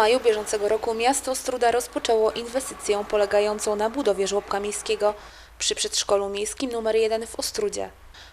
Maju bieżącego roku miasto Struda rozpoczęło inwestycję polegającą na budowie żłobka miejskiego przy przedszkolu miejskim nr 1 w Ostrudzie.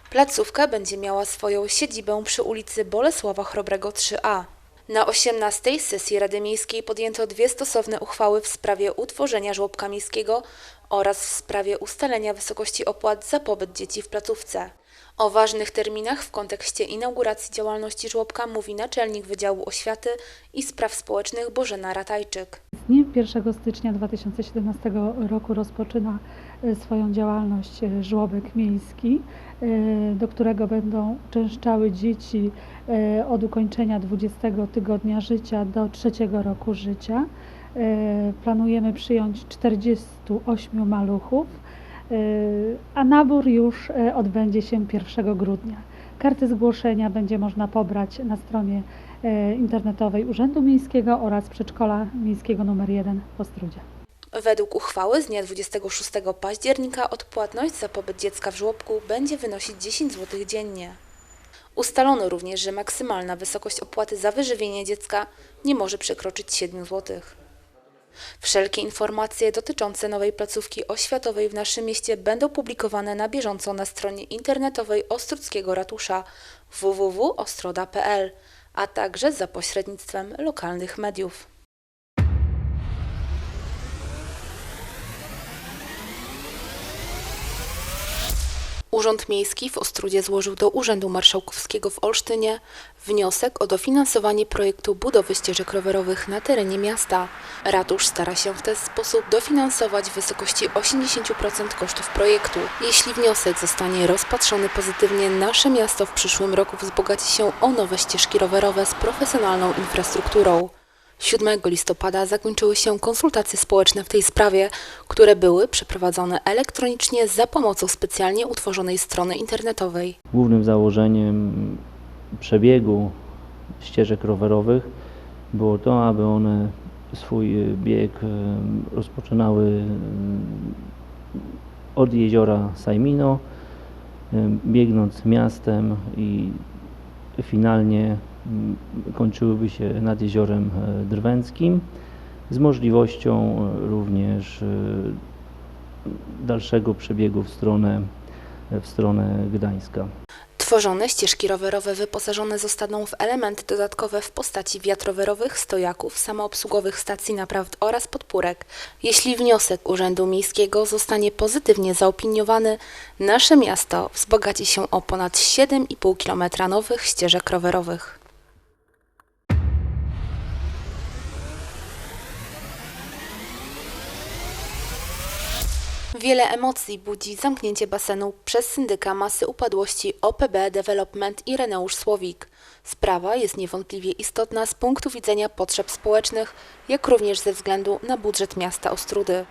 Placówka będzie miała swoją siedzibę przy ulicy Bolesława Chrobrego 3A. Na 18 sesji Rady Miejskiej podjęto dwie stosowne uchwały w sprawie utworzenia żłobka miejskiego oraz w sprawie ustalenia wysokości opłat za pobyt dzieci w placówce. O ważnych terminach w kontekście inauguracji działalności żłobka mówi naczelnik Wydziału Oświaty i Spraw Społecznych Bożena Ratajczyk. Z dniem 1 stycznia 2017 roku rozpoczyna e, swoją działalność e, żłobek miejski, e, do którego będą częszczały dzieci od ukończenia 20 tygodnia życia do trzeciego roku życia. Planujemy przyjąć 48 maluchów, a nabór już e, odbędzie się 1 grudnia. Karty zgłoszenia będzie można pobrać na stronie e, internetowej Urzędu Miejskiego oraz Przedszkola Miejskiego nr 1 w Ostrudzie. Według uchwały z dnia 26 października odpłatność za pobyt dziecka w żłobku będzie wynosić 10 zł dziennie. Ustalono również, że maksymalna wysokość opłaty za wyżywienie dziecka nie może przekroczyć 7 zł. Wszelkie informacje dotyczące nowej placówki oświatowej w naszym mieście będą publikowane na bieżąco na stronie internetowej Ostrudzkiego Ratusza www.ostroda.pl, a także za pośrednictwem lokalnych mediów. Urząd Miejski w Ostrudzie złożył do Urzędu Marszałkowskiego w Olsztynie wniosek o dofinansowanie projektu budowy ścieżek rowerowych na terenie miasta. Ratusz stara się w ten sposób dofinansować w wysokości 80% kosztów projektu. Jeśli wniosek zostanie rozpatrzony pozytywnie, nasze miasto w przyszłym roku wzbogaci się o nowe ścieżki rowerowe z profesjonalną infrastrukturą. 7 listopada zakończyły się konsultacje społeczne w tej sprawie, które były przeprowadzone elektronicznie za pomocą specjalnie utworzonej strony internetowej. Głównym założeniem przebiegu ścieżek rowerowych było to, aby one swój e, bieg e, rozpoczynały e, od jeziora Sajmino, biegnąc miastem i finalnie kończyłyby się nad jeziorem e, Drwęckim z możliwością e, również e, dalszego przebiegu w stronę, w stronę Gdańska. Tworzone ścieżki rowerowe wyposażone zostaną w elementy dodatkowe w postaci wiatrowerowych, stojaków, samoobsługowych stacji napraw oraz podpórek. Jeśli wniosek Urzędu Miejskiego zostanie pozytywnie zaopiniowany, nasze miasto wzbogaci się o ponad 7,5 km nowych ścieżek rowerowych. Wiele emocji budzi zamknięcie basenu przez syndyka masy upadłości OPB Development Ireneusz Słowik. Sprawa jest niewątpliwie istotna z punktu widzenia potrzeb społecznych, jak również ze względu na budżet miasta Ostrudy.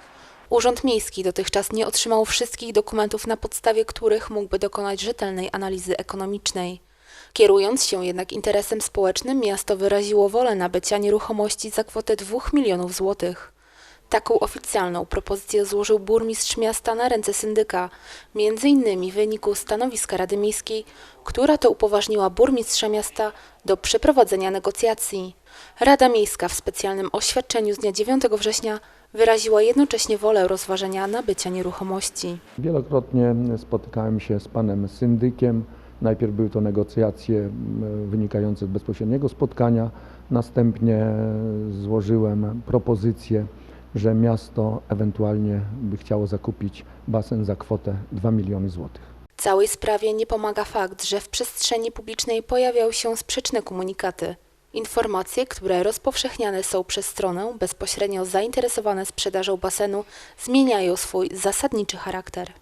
Urząd Miejski dotychczas nie otrzymał wszystkich dokumentów, na podstawie których mógłby dokonać rzetelnej analizy ekonomicznej. Kierując się jednak interesem społecznym, miasto wyraziło wolę nabycia nieruchomości za kwotę 2 milionów złotych. Taką oficjalną propozycję złożył burmistrz miasta na ręce syndyka, między innymi w wyniku stanowiska Rady Miejskiej, która to upoważniła burmistrza miasta do przeprowadzenia negocjacji. Rada Miejska w specjalnym oświadczeniu z dnia 9 września wyraziła jednocześnie wolę rozważenia nabycia nieruchomości. Wielokrotnie spotykałem się z panem syndykiem. Najpierw były to negocjacje wynikające z bezpośredniego spotkania, następnie złożyłem propozycję, że miasto ewentualnie by chciało zakupić basen za kwotę 2 miliony złotych. Całej sprawie nie pomaga fakt, że w przestrzeni publicznej pojawiają się sprzeczne komunikaty. Informacje, które rozpowszechniane są przez stronę bezpośrednio zainteresowane sprzedażą basenu, zmieniają swój zasadniczy charakter.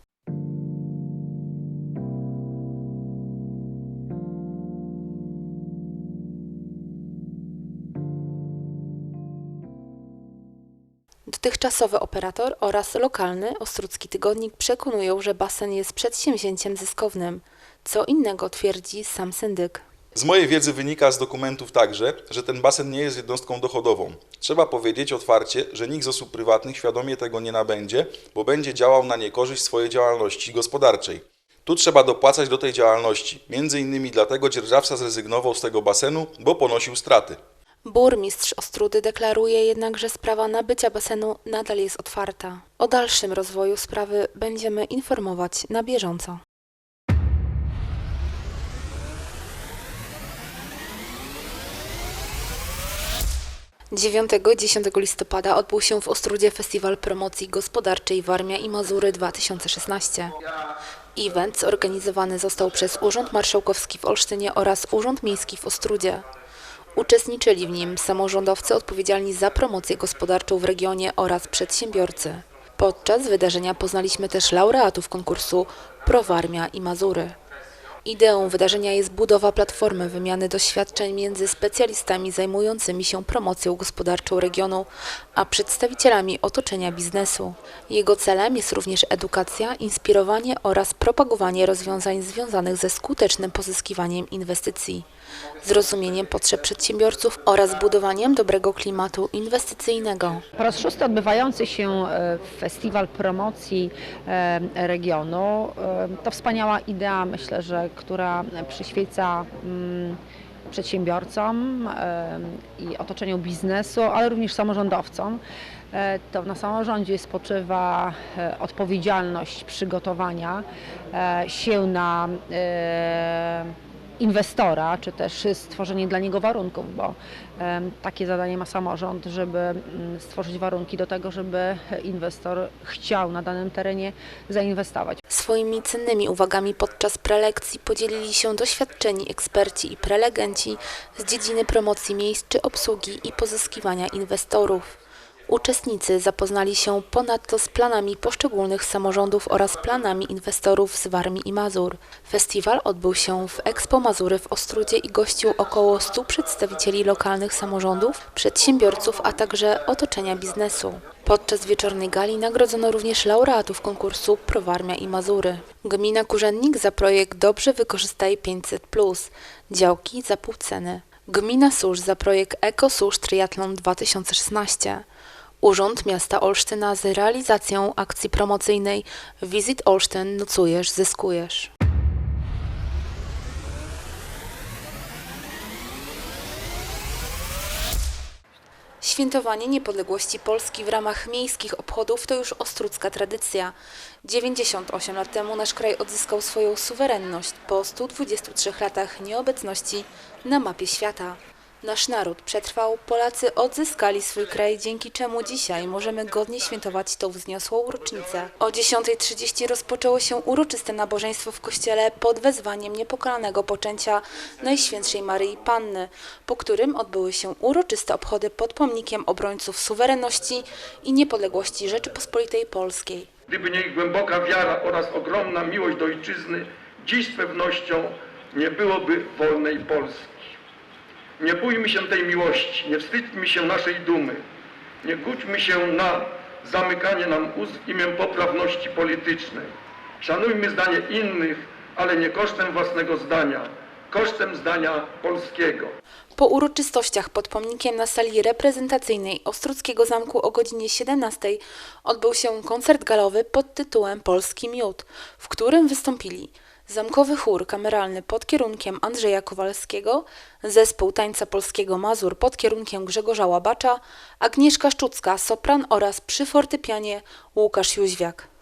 Dotychczasowy operator oraz lokalny Ostrucki Tygodnik przekonują, że basen jest przedsięwzięciem zyskownym. Co innego twierdzi sam syndyk. Z mojej wiedzy wynika z dokumentów także, że ten basen nie jest jednostką dochodową. Trzeba powiedzieć otwarcie, że nikt z osób prywatnych świadomie tego nie nabędzie, bo będzie działał na niekorzyść swojej działalności gospodarczej. Tu trzeba dopłacać do tej działalności. Między innymi dlatego dzierżawca zrezygnował z tego basenu, bo ponosił straty. Burmistrz Ostrudy deklaruje jednak, że sprawa nabycia basenu nadal jest otwarta. O dalszym rozwoju sprawy będziemy informować na bieżąco. 9-10 listopada odbył się w Ostrudzie Festiwal Promocji Gospodarczej Warmia i Mazury 2016. Event zorganizowany został przez Urząd Marszałkowski w Olsztynie oraz Urząd Miejski w Ostrudzie. Uczestniczyli w nim samorządowcy odpowiedzialni za promocję gospodarczą w regionie oraz przedsiębiorcy. Podczas wydarzenia poznaliśmy też laureatów konkursu Prowarmia i Mazury. Ideą wydarzenia jest budowa platformy wymiany doświadczeń między specjalistami zajmującymi się promocją gospodarczą regionu, a przedstawicielami otoczenia biznesu. Jego celem jest również edukacja, inspirowanie oraz propagowanie rozwiązań związanych ze skutecznym pozyskiwaniem inwestycji, zrozumieniem potrzeb przedsiębiorców oraz budowaniem dobrego klimatu inwestycyjnego. Po raz szósty odbywający się e, festiwal promocji e, regionu e, to wspaniała idea, myślę, że która przyświeca mm, przedsiębiorcom i otoczeniu biznesu, ale również samorządowcom. E, To na samorządzie spoczywa e, odpowiedzialność przygotowania e, się na inwestora, czy też stworzenie dla niego warunków, bo takie zadanie ma samorząd, żeby mm, stworzyć warunki do tego, żeby inwestor chciał na danym terenie zainwestować. Swoimi cennymi uwagami podczas prelekcji podzielili się doświadczeni eksperci i prelegenci z dziedziny promocji miejsc czy obsługi i pozyskiwania inwestorów. Uczestnicy zapoznali się ponadto z planami poszczególnych samorządów oraz planami inwestorów z Warmii i Mazur. Festiwal odbył się w Expo Mazury w Ostrudzie i gościł około 100 przedstawicieli lokalnych samorządów, przedsiębiorców, a także otoczenia biznesu. Podczas wieczornej gali nagrodzono również laureatów konkursu Prowarmia i Mazury. Gmina Kurzennik za projekt Dobrze wykorzystaj 500+, działki za pół ceny. Gmina Susz za projekt Eko Susz Triathlon 2016. Urząd Miasta Olsztyna z realizacją akcji promocyjnej Visit Olsztyn nocujesz, zyskujesz. Świętowanie niepodległości Polski w ramach miejskich obchodów to już ostrucka tradycja. 98 lat temu nasz kraj odzyskał swoją suwerenność po 123 latach nieobecności na mapie świata. Nasz naród przetrwał, Polacy odzyskali swój kraj, dzięki czemu dzisiaj możemy godnie świętować tą wzniosłą rocznicę. O 10.30 rozpoczęło się uroczyste nabożeństwo w kościele pod wezwaniem niepokalanego poczęcia Najświętszej Maryi Panny, po którym odbyły się uroczyste obchody pod pomnikiem obrońców suwerenności i niepodległości Rzeczypospolitej Polskiej. Gdyby nie ich głęboka wiara oraz ogromna miłość do ojczyzny, dziś z pewnością nie byłoby wolnej Polski. Nie bójmy się tej miłości, nie wstydźmy się naszej dumy, nie gódźmy się na zamykanie nam ust imię poprawności politycznej. Szanujmy zdanie innych, ale nie kosztem własnego zdania, kosztem zdania polskiego. Po uroczystościach pod pomnikiem na sali reprezentacyjnej Ostruckiego Zamku o godzinie 17 odbył się koncert galowy pod tytułem Polski Miód, w którym wystąpili zamkowy chór kameralny pod kierunkiem Andrzeja Kowalskiego, zespół tańca polskiego Mazur pod kierunkiem Grzegorza Łabacza, Agnieszka Szczucka, sopran oraz przy fortepianie Łukasz Jóźwiak.